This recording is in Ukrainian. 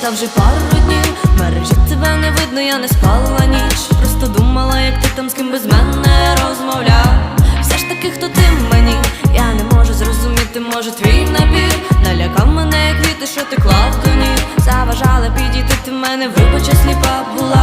та вже пару днів. В мережі тебе не видно, я не спала ніч. Просто думала, як ти там з ким без мене розмовляв. Все ж таки, хто ти мені, я не можу зрозуміти, може твій набір. Налякав мене, як квіти, що ти клав до Заважала підійти, ти в мене вибача сліпа була.